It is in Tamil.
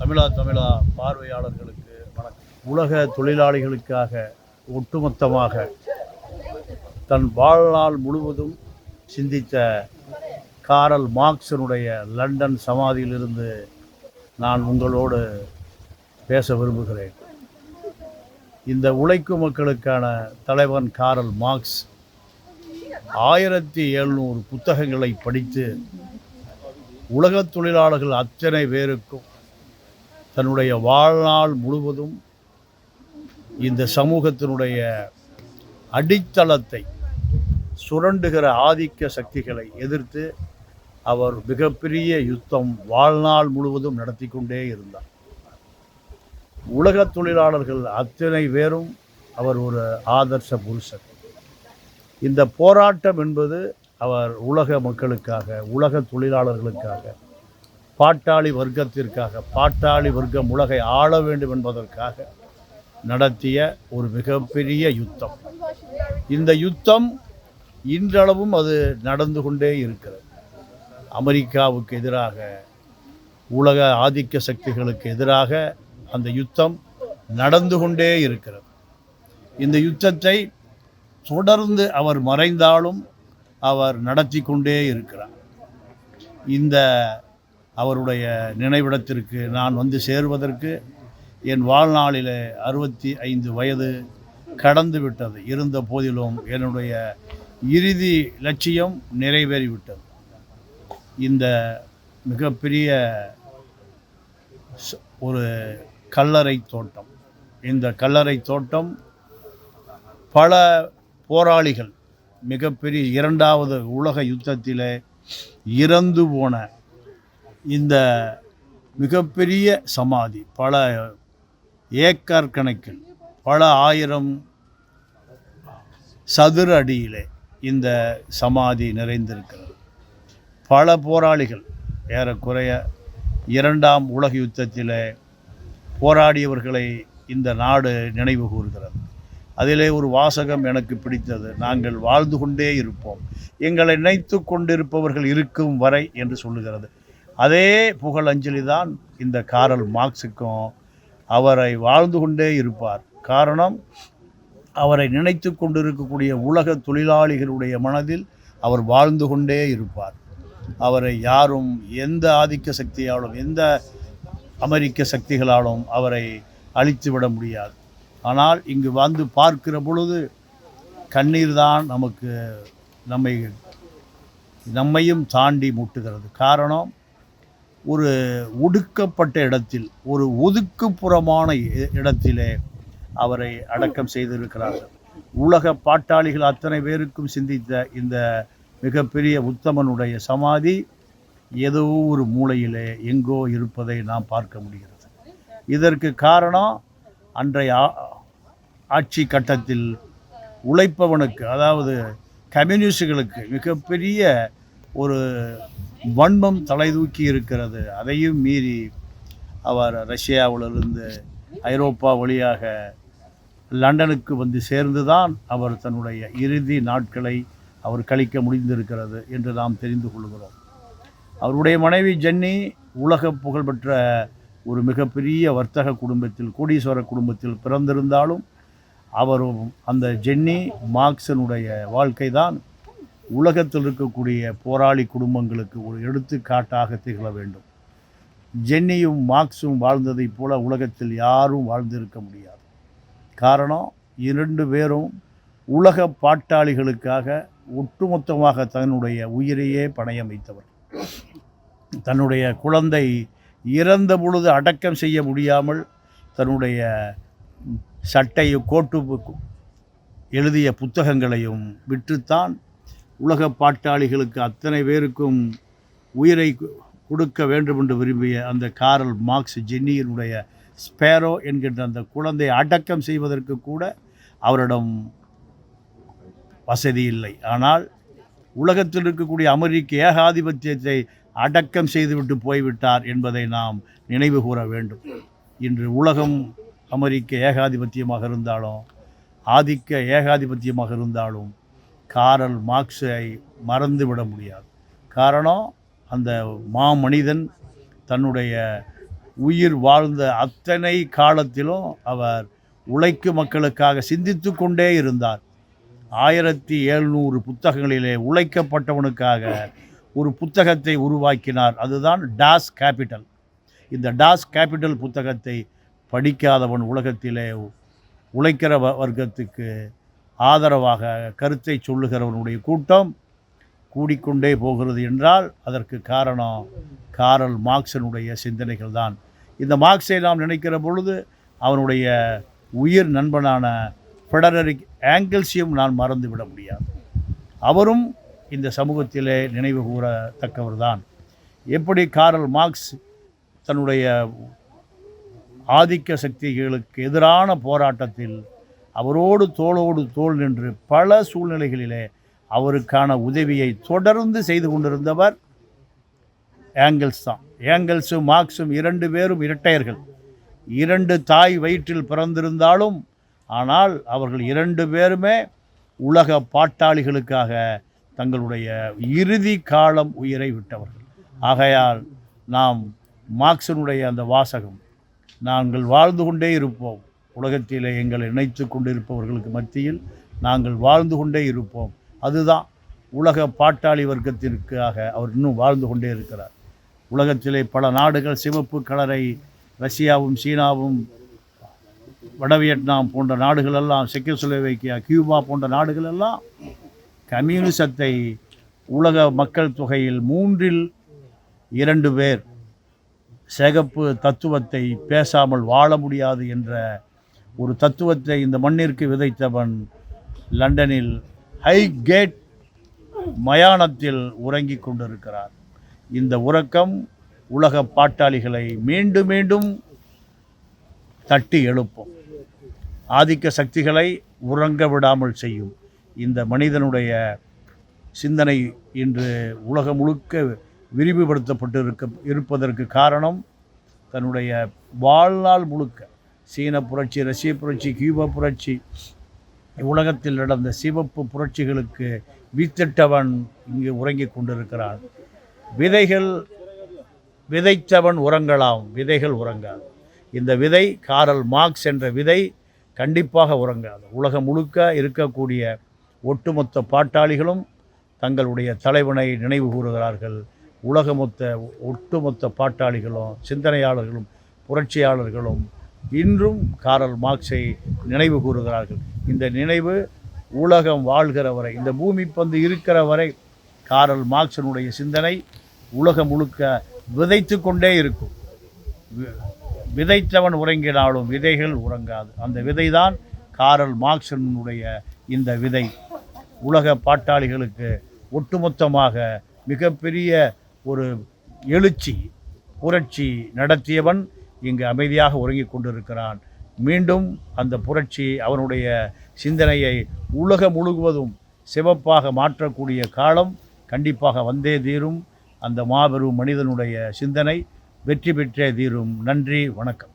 தமிழா தமிழா பார்வையாளர்களுக்கு வணக்கம். உலக தொழிலாளிகளுக்காக ஒட்டுமொத்தமாக தன் வாழ்நாள் முழுவதும் சிந்தித்த காரல் மார்க்சனுடைய லண்டன் சமாதியிலிருந்து நான் உங்களோடு பேச விரும்புகிறேன். இந்த உழைக்கும் மக்களுக்கான தலைவன் காரல் மார்க்ஸ் ஆயிரத்தி எழுநூறு புத்தகங்களை படித்து உலகத் தொழிலாளர்கள் அத்தனை பேருக்கும் தன்னுடைய வாழ்நாள் முழுவதும் இந்த சமூகத்தினுடைய அடித்தளத்தை சுரண்டுகிற ஆதிக்க சக்திகளை எதிர்த்து அவர் மிகப்பெரிய யுத்தம் வாழ்நாள் முழுவதும் நடத்தி கொண்டே இருந்தார். உலக தொழிலாளர்கள் அத்தனை பேரும் அவர் ஒரு ஆதர்ச புருஷன் இந்த போராட்டம் என்பது அவர் உலக மக்களுக்காக உலக தொழிலாளர்களுக்காக பாட்டாளி வர்க்கத்திற்காக பாட்டாளி வர்க்கம் உலகை ஆள வேண்டும் என்பதற்காக நடத்திய ஒரு மிகப்பெரிய யுத்தம். இந்த யுத்தம் இன்றளவும் அது நடந்து கொண்டே இருக்கிறது. அமெரிக்காவுக்கு எதிராக உலக ஆதிக்க சக்திகளுக்கு எதிராக அந்த யுத்தம் நடந்து கொண்டே இருக்கிறது. இந்த யுத்தத்தை தொடர்ந்து அவர் மறைந்தாலும் அவர் நடத்தி கொண்டே இருக்கிறார். இந்த அவருடைய நினைவிடத்திற்கு நான் வந்து சேர்வதற்கு என் வாழ்நாளில் அறுபத்தி ஐந்து வயது கடந்து விட்டது இருந்த போதிலும் என்னுடைய இறுதி லட்சியம் நிறைவேறிவிட்டது. இந்த மிகப்பெரிய ச- ஒரு கல்லறை தோட்டம். இந்த கல்லறை தோட்டம் பல போராளிகள் மிகப்பெரிய இரண்டாவது உலக யுத்தத்திலே இறந்து போன இந்த மிகப்பெரிய சமாதி பல ஏக்கர் கணக்கில் பல ஆயிரம் சதுர அடியிலே இந்த சமாதி நிறைந்திருக்கிறது. பல போராளிகள் ஏறக்குறைய இரண்டாம் உலக யுத்தத்தில் போராடியவர்களை இந்த நாடு நினைவு கூறுகிறது அதிலே ஒரு வாசகம் எனக்கு பிடித்தது நாங்கள் வாழ்ந்து கொண்டே இருப்போம். எங்களை நினைத்து கொண்டிருப்பவர்கள் இருக்கும் வரை என்று சொல்லுகிறது. அதே புகழஞ்சலி தான் இந்த காரல் மார்க்ஸுக்கும் அவரை வாழ்ந்து கொண்டே இருப்பார். காரணம் அவரை நினைத்து கொண்டிருக்கக்கூடிய உலக தொழிலாளிகளுடைய மனதில் அவர் வாழ்ந்து கொண்டே இருப்பார். அவரை யாரும் எந்த ஆதிக்க சக்தியாலும் எந்த அமெரிக்க சக்திகளாலும் அவரை அழித்து விட முடியாது. ஆனால் இங்கு வந்து பார்க்கிற பொழுது கண்ணீர் தான் நமக்கு நம்மை நம்மையும் தாண்டி முட்டுகிறது. காரணம் ஒரு ஒடுக்கப்பட்ட இடத்தில் ஒரு ஒதுக்குப்புறமான இடத்திலே அவரை அடக்கம் செய்திருக்கிறார்கள். உலக பாட்டாளிகள் அத்தனை பேருக்கும் சிந்தித்த இந்த மிகப்பெரிய உத்தமனுடைய சமாதி ஏதோ ஒரு மூலையிலே எங்கோ இருப்பதை நாம் பார்க்க முடிகிறது. இதற்கு காரணம் அன்றைய ஆ- ஆட்சி கட்டத்தில் உழைப்பவனுக்கு அதாவது கம்யூனிஸ்டுகளுக்கு மிகப்பெரிய ஒரு வன்மம் தலைதூக்கி இருக்கிறது. அதையும் மீறி அவர் ரஷ்யாவிலிருந்து ஐரோப்பா வழியாக லண்டனுக்கு வந்து சேர்ந்துதான் அவர் தன்னுடைய இறுதி நாட்களை அவர் கழிக்க முடிந்திருக்கிறது என்று நாம் தெரிந்து கொள்கிறோம். அவருடைய மனைவி ஜென்னி உலக புகழ்பெற்ற ஒரு மிகப்பெரிய வர்த்தக குடும்பத்தில் கோடீஸ்வர குடும்பத்தில் பிறந்திருந்தாலும் அவரும் அந்த ஜென்னி மார்க்சனுடைய வாழ்க்கை தான் உலகத்தில் இருக்கக்கூடிய போராளி குடும்பங்களுக்கு ஒரு எடுத்துக்காட்டாக திகழ வேண்டும். ஜென்னியும் மார்க்ஸும் வாழ்ந்ததைப் போல உலகத்தில் யாரும் வாழ்ந்திருக்க முடியாது. காரணம் இரண்டு பேரும் உலக பாட்டாளிகளுக்காக ஒட்டுமொத்தமாக தன்னுடைய உயிரையே பணயம் வைத்தவர் தன்னுடைய குழந்தை இறந்த பொழுது அடக்கம் செய்ய முடியாமல் தன்னுடைய சட்டையை கோட்டு எழுதிய புத்தகங்களையும் விற்றுத்தான் உலக பாட்டாளிகளுக்கு அத்தனை பேருக்கும் உயிரை கொடுக்க வேண்டும் என்று விரும்பிய அந்த காரல் மார்க்ஸ் ஜென்னியினுடைய ஸ்பேரோ என்கின்ற அந்த குழந்தையை அடக்கம் செய்வதற்கு கூட அவரிடம் வசதி இல்லை. ஆனால் உலகத்தில் இருக்கக்கூடிய அமெரிக்க ஏகாதிபத்தியத்தை அடக்கம் செய்துவிட்டு போய்விட்டார் என்பதை நாம் நினைவு கூற வேண்டும். இன்று உலகம் அமெரிக்க ஏகாதிபத்தியமாக இருந்தாலும் ஆதிக்க ஏகாதிபத்தியமாக இருந்தாலும் காரல் மார்க்ஸை மறந்துவிட முடியாது. காரணம் அந்த மாமனிதன் தன்னுடைய உயிர் வாழ்ந்த அத்தனை காலத்திலும் அவர் உழைக்கும் மக்களுக்காக சிந்தித்து கொண்டே இருந்தார். ஆயிரத்தி எழுநூறு புத்தகங்களிலே உழைக்கப்பட்டவனுக்காக ஒரு புத்தகத்தை உருவாக்கினார். அதுதான் டாஸ் கேபிட்டல். இந்த டாஸ் கேபிட்டல் புத்தகத்தை படிக்காதவன் உலகத்திலே உழைக்கிற வ- வர்க்கத்துக்கு ஆதரவாக கருத்தை சொல்லுகிறவனுடைய கூட்டம் கூடிக்கொண்டே போகிறது என்றால் அதற்கு காரணம் காரல் மார்க்சனுடைய சிந்தனைகள் தான் இந்த மார்க்ஸை நாம் நினைக்கிற பொழுது அவனுடைய உயிர் நண்பனான ஃபெடரரிக் ஆங்கிள்ஸையும் நான் மறந்து விட முடியாது. அவரும் இந்த சமூகத்திலே நினைவு கூறத்தக்கவர் தான் எப்படி காரல் மார்க்ஸ் தன்னுடைய ஆதிக்க சக்திகளுக்கு எதிரான போராட்டத்தில் அவரோடு தோளோடு தோள் நின்று பல சூழ்நிலைகளிலே அவருக்கான உதவியை தொடர்ந்து செய்து கொண்டிருந்தவர் ஏங்கிள்ஸ் தான் ஏங்கிள்ஸும் மார்க்ஸும் இரண்டு பேரும் இரட்டையர்கள். இரண்டு தாய் வயிற்றில் பிறந்திருந்தாலும் ஆனால் அவர்கள் இரண்டு பேருமே உலக பாட்டாளிகளுக்காக தங்களுடைய இறுதி காலம் உயிரை விட்டவர்கள். ஆகையால் நாம் மார்க்சனுடைய அந்த வாசகம் நாங்கள் வாழ்ந்து கொண்டே இருப்போம். உலகத்திலே எங்களை இணைத்து கொண்டிருப்பவர்களுக்கு மத்தியில் நாங்கள் வாழ்ந்து கொண்டே இருப்போம். அதுதான் உலக பாட்டாளி வர்க்கத்திற்காக அவர் இன்னும் வாழ்ந்து கொண்டே இருக்கிறார். உலகத்திலே பல நாடுகள் சிவப்பு கலரை ரஷ்யாவும் சீனாவும் வட வியட்நாம் போன்ற நாடுகளெல்லாம் செக்கோசுலோவேக்கியா கியூபா போன்ற நாடுகளெல்லாம் கம்யூனிசத்தை உலக மக்கள் தொகையில் மூன்றில் இரண்டு பேர் சிகப்பு தத்துவத்தை பேசாமல் வாழ முடியாது என்ற ஒரு தத்துவத்தை இந்த மண்ணிற்கு விதைத்தவன் லண்டனில் ஹைகேட் மயானத்தில் உறங்கிக் கொண்டிருக்கிறார். இந்த உறக்கம் உலக பாட்டாளிகளை மீண்டும் மீண்டும் தட்டி எழுப்பும். ஆதிக்க சக்திகளை உறங்க விடாமல் செய்யும். இந்த மனிதனுடைய சிந்தனை இன்று உலகம் முழுக்க விரிவுபடுத்தப்பட்டு இருக்க இருப்பதற்கு காரணம் தன்னுடைய வாழ்நாள் முழுக்க சீன புரட்சி ரஷ்ய புரட்சி கியூபா புரட்சி. உலகத்தில் நடந்த சிவப்பு புரட்சிகளுக்கு வித்திட்டவன் இங்கு உறங்கிக் கொண்டிருக்கிறான். விதைகள் விதைத்தவன் உறங்கலாம். விதைகள் உறங்காது. இந்த விதை காரல் மார்க்ஸ் என்ற விதை கண்டிப்பாக உறங்காது. உலகம் முழுக்க இருக்கக்கூடிய ஒட்டுமொத்த பாட்டாளிகளும் தங்களுடைய தலைவனை நினைவு கூறுகிறார்கள். உலகமொத்த ஒட்டுமொத்த பாட்டாளிகளும் சிந்தனையாளர்களும் புரட்சியாளர்களும் இன்றும் காரல் மார்க்ஸை நினைவு கூறுகிறார்கள். இந்த நினைவு உலகம் வாழ்கிற வரை இந்த பூமி பந்து இருக்கிற வரை காரல் மார்க்சனுடைய சிந்தனை உலகம் முழுக்க விதைத்து கொண்டே இருக்கும். விதைத்தவன் உறங்கினாலும் விதைகள் உறங்காது. அந்த விதைதான் காரல் மார்க்சனுடைய இந்த விதை. உலக பாட்டாளிகளுக்கு ஒட்டுமொத்தமாக மிகப்பெரிய ஒரு எழுச்சி புரட்சி நடத்தியவன் இங்கு அமைதியாக உறங்கிக் கொண்டிருக்கிறான். மீண்டும் அந்த புரட்சி அவனுடைய சிந்தனையை உலகம் முழுவதும் சிவப்பாக மாற்றக்கூடிய காலம் கண்டிப்பாக வந்தே தீரும். அந்த மாபெரும் மனிதனுடைய சிந்தனை வெற்றி பெற்றே தீரும். நன்றி வணக்கம்.